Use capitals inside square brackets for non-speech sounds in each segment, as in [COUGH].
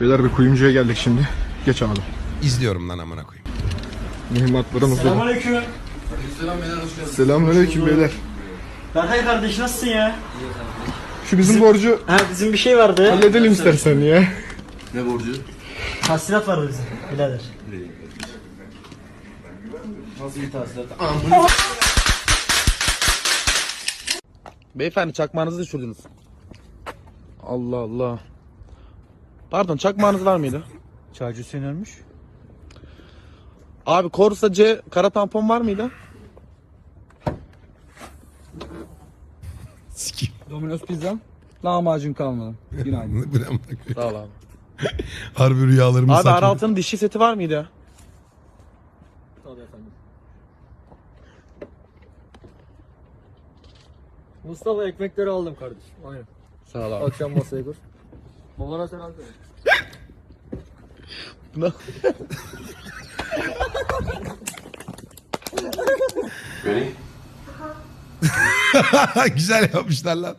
Beyler bir kuyumcuya geldik şimdi. Geç abi. İzliyorum lan amına koyayım. Mühimmatların usulü. Selamünaleyküm. Selamünaleyküm beyler. Berkay kardeş nasılsın ya? Şu bizim borcu Ha bizim bir şey vardı. halledelim istersen ya. Ne borcu? Tahsilat vardı bizim birader. Nasıl bir tahsilat? Beyefendi çakmağınızı düşürdünüz. Allah Allah. Pardon çakmağınız var mıydı? Çaycı Hüseyin ölmüş. Abi Corsa C kara tampon var mıydı? Sikeyim. Domino's pizza. Lahmacun kalmadı. Günaydın. [LAUGHS] Sağ ol abi. [LAUGHS] Harbi rüyalarımı Abi saçma. Araltı'nın dişi seti var mıydı? Tabii efendim. Mustafa ekmekleri aldım kardeşim. Aynen. Sağ ol abi. Akşam masaya kur. [LAUGHS] Babana selam [LAUGHS] söyle. Güzel yapmışlar lan.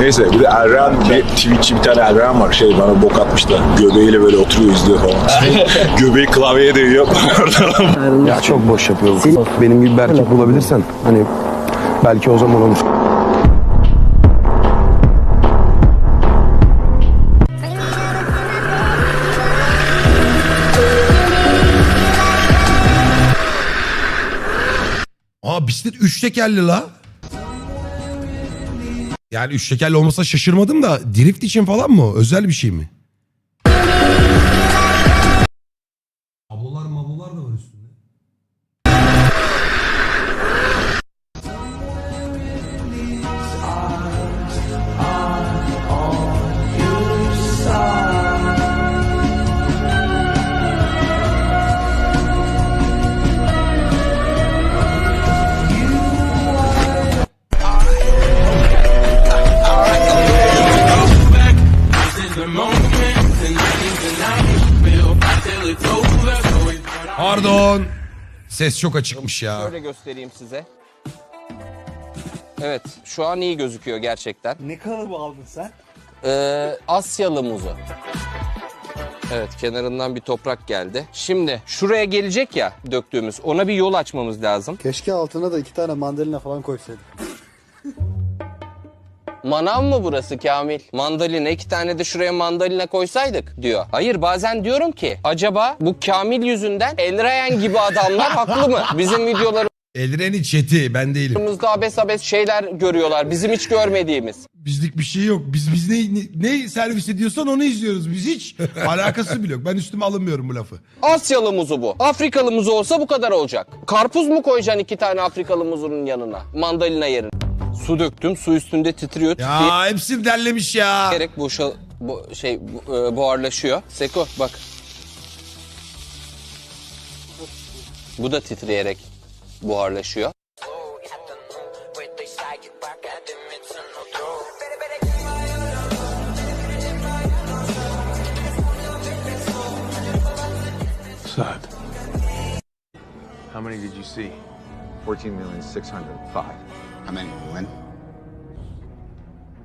Neyse bir de Erran bir Twitch'çi bir tane Erran var şey bana bok atmış da göbeğiyle böyle oturuyor izliyor falan. [LAUGHS] Göbeği klavyeye değiyor. [LAUGHS] Ya çok boş yapıyor. Benim gibi bir erkek bulabilirsen hani belki o zaman olur. Aa bisiklet üç tekerli la. Yani üç tekerli olmasa şaşırmadım da drift için falan mı? Özel bir şey mi? Ses çok açıkmış ya. Şöyle göstereyim size. Evet, şu an iyi gözüküyor gerçekten. Ne kalıbı aldın sen? Ee, Asyalı muzu. Evet, kenarından bir toprak geldi. Şimdi şuraya gelecek ya döktüğümüz. Ona bir yol açmamız lazım. Keşke altına da iki tane mandalina falan koysaydık. Manav mı burası Kamil? Mandalina iki tane de şuraya mandalina koysaydık diyor. Hayır bazen diyorum ki acaba bu Kamil yüzünden Elrayan gibi adamlar [LAUGHS] haklı mı? Bizim videolarımızda Elren'in chat'i ben değilim. abes abes şeyler görüyorlar. Bizim hiç görmediğimiz. Bizlik bir şey yok. Biz biz ne, ne, ne servis ediyorsan onu izliyoruz. Biz hiç [LAUGHS] alakası bile yok. Ben üstüme alınmıyorum bu lafı. Asyalı muzu bu. Afrikalı muzu olsa bu kadar olacak. Karpuz mu koyacaksın iki tane Afrikalı muzunun yanına? Mandalina yerine. Su döktüm, su üstünde titriyor. Ya hepsini derlemiş ya. Titreyerek boşa, bu, şey bu- e, buharlaşıyor. Seko bak. Bu da titreyerek buharlaşıyor. How many did you see? 14,605. How many? One?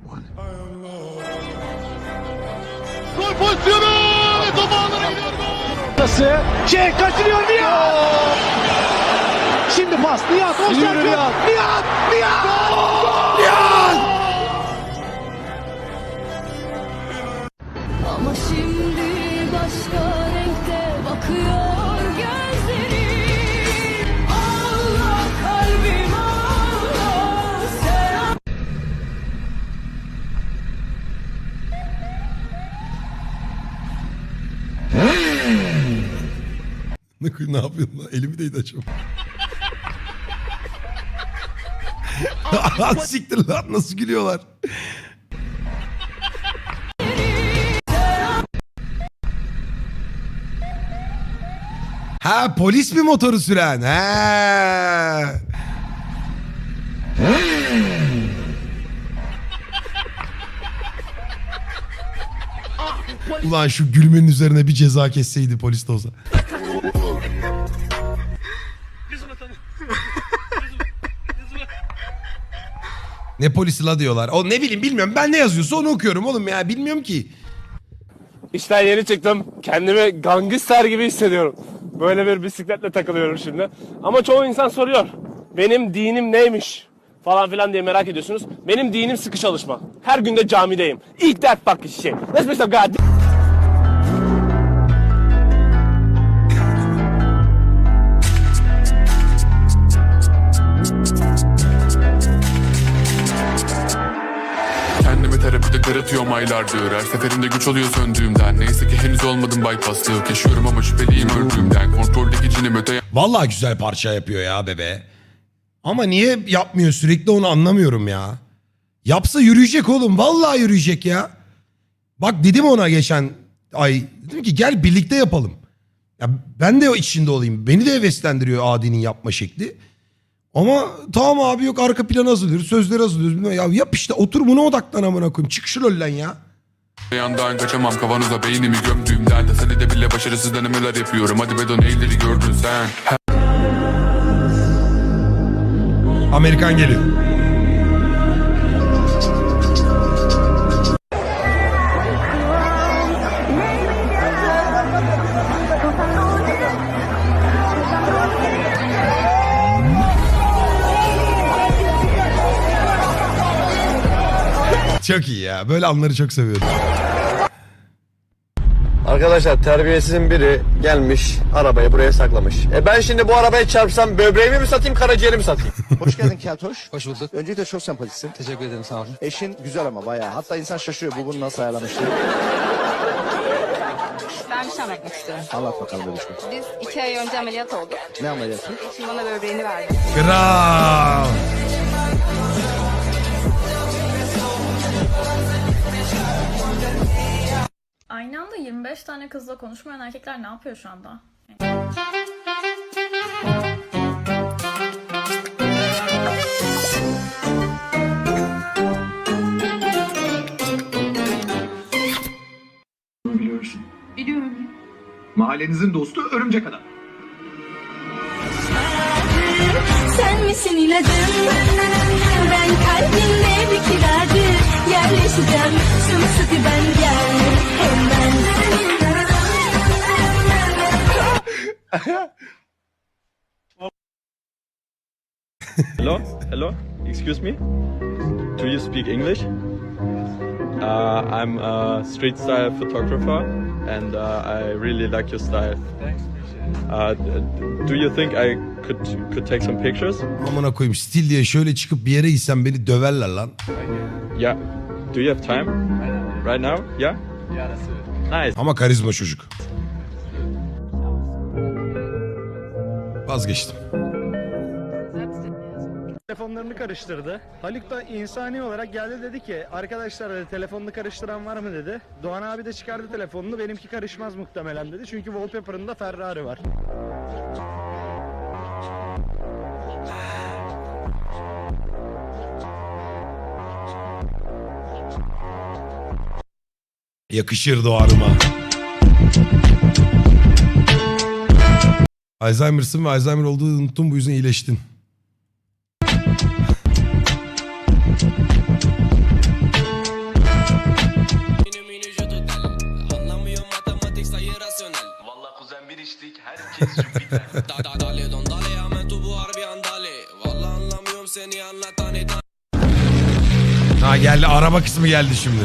One. Şey kaçırıyor Nihat. Şimdi pas Nihat. Şimdi Nihat. Nihat. Nihat. Ama şimdi başka renkte bakıyor Ne, ne yapıyorsun lan? Elimi değdi acaba. [LAUGHS] Siktir lan nasıl gülüyorlar. Ha polis mi motoru süren? Ha. Ulan şu gülmenin üzerine bir ceza kesseydi polis de olsa. Ne polisi la diyorlar. O ne bileyim bilmiyorum. Ben ne yazıyorsa onu okuyorum oğlum ya. Bilmiyorum ki. İşten yeni çıktım. Kendimi gangster gibi hissediyorum. Böyle bir bisikletle takılıyorum şimdi. Ama çoğu insan soruyor. Benim dinim neymiş? Falan filan diye merak ediyorsunuz. Benim dinim sıkı çalışma. Her gün de camideyim. Eat that fucking shit. Let's make some god terapide karatıyorum aylardır Her seferinde güç oluyor söndüğümden Neyse ki henüz olmadım bypass'ta yok Yaşıyorum ama şüpheliyim öldüğümden Kontroldeki cinim öte Vallahi güzel parça yapıyor ya bebe. Ama niye yapmıyor sürekli onu anlamıyorum ya. Yapsa yürüyecek oğlum. Vallahi yürüyecek ya. Bak dedim ona geçen ay. Dedim ki gel birlikte yapalım. Ya ben de o içinde olayım. Beni de heveslendiriyor Adi'nin yapma şekli. Ama tamam abi yok arka planı hazırlıyoruz. Sözleri hazırlıyoruz. Bilmem. Ya yap işte otur buna odaklan amına koyayım. Çık şu lollen ya. yandan kaçamam Kavanoza beynimi gömdüğümden Teselide bile başarısız denemeler yapıyorum Hadi be dön neyleri gördün sen Amerikan geliyor. Çok iyi ya. Böyle anları çok seviyorum. Arkadaşlar terbiyesizin biri gelmiş arabayı buraya saklamış. E ben şimdi bu arabayı çarpsam böbreğimi mi satayım karaciğerimi mi satayım? [LAUGHS] Hoş geldin Keltoş. Hoş bulduk. Öncelikle çok sempatiksin. Teşekkür ederim sağ olun. Eşin güzel ama bayağı. Hatta insan şaşırıyor bu bunu nasıl ayarlamış diye. Ben bir şey anlatmak istiyorum. Anlat bakalım bebişim. Biz iki ay önce ameliyat olduk. Ne ameliyatı? Eşim bana böbreğini verdi. Kral. Aynı anda 25 tane kızla konuşmayan erkekler ne yapıyor şu anda? Biliyorsun. Biliyorum. Mahallenizin dostu örümcek adam. Sen misin ilacım? Ben kalbinde bir kiracı. Sımsıkı ben gel. Hello? Hello? Excuse me? Do you speak English? Uh, I'm a street style photographer and uh, I really like your style. Thanks, uh, Do you think I could could take some pictures? Amına koyayım stil diye şöyle çıkıp bir yere gitsem beni döverler lan. Yeah. Do you have time? Right now? Yeah? Yeah, that's it. Nice. Ama karizma çocuk. Vazgeçtim. Telefonlarını karıştırdı. Haluk da insani olarak geldi dedi ki arkadaşlar dedi, telefonunu karıştıran var mı dedi. Doğan abi de çıkardı telefonunu benimki karışmaz muhtemelen dedi. Çünkü wallpaper'ında Ferrari var. Yakışır doğarıma. Alzheimer'sın ve Alzheimer olduğunu unuttum bu yüzden iyileştin. [LAUGHS] Ha geldi araba kısmı geldi şimdi.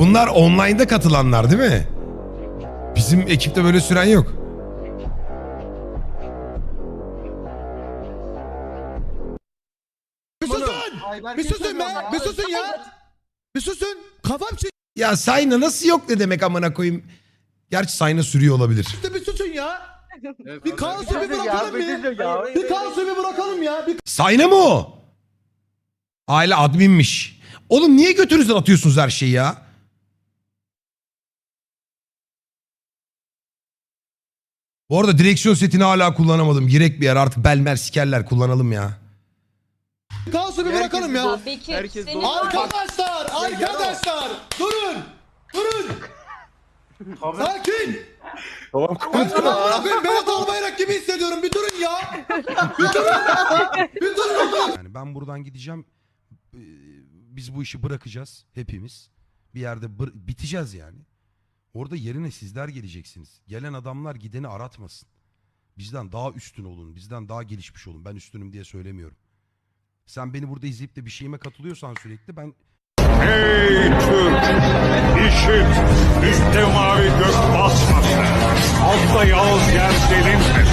Bunlar online'da katılanlar değil mi? Bizim ekipte böyle süren yok. Bir susun! Bir susun be! Bir susun ya! Bir susun! Kafam çekti Ya Sayna nasıl yok ne demek amına koyayım? Gerçi Sayna sürüyor olabilir. bir susun ya! Bir kaosu bir bırakalım ya. Bir kaosu bir bırakalım ya. Bir Sayna mı o? Aile adminmiş. Oğlum niye götünüzden atıyorsunuz her şeyi ya? Bu arada direksiyon setini hala kullanamadım. Girek bir yer artık belmer sikerler kullanalım ya. kaosu bir bırakalım ya. Bekir, Herkes senin Arkadaşlar, arkadaşlar. Durun. Durun. Sakin. Tamam Amına koyayım Berat Albayrak gibi hissediyorum. Bir durun ya. Bir durun. Bir durun. Yani ben buradan gideceğim. Ee, Biz bu işi bırakacağız hepimiz. Bir yerde biteceğiz yani. Orada yerine sizler geleceksiniz. Gelen adamlar gideni aratmasın. Bizden daha üstün olun. Bizden daha gelişmiş olun. Ben üstünüm diye söylemiyorum. Sen beni burada izleyip de bir şeyime katılıyorsan sürekli ben Hey Türk! İşit! Üstte mavi gök basmasın. Altta yağız yer delinmesin.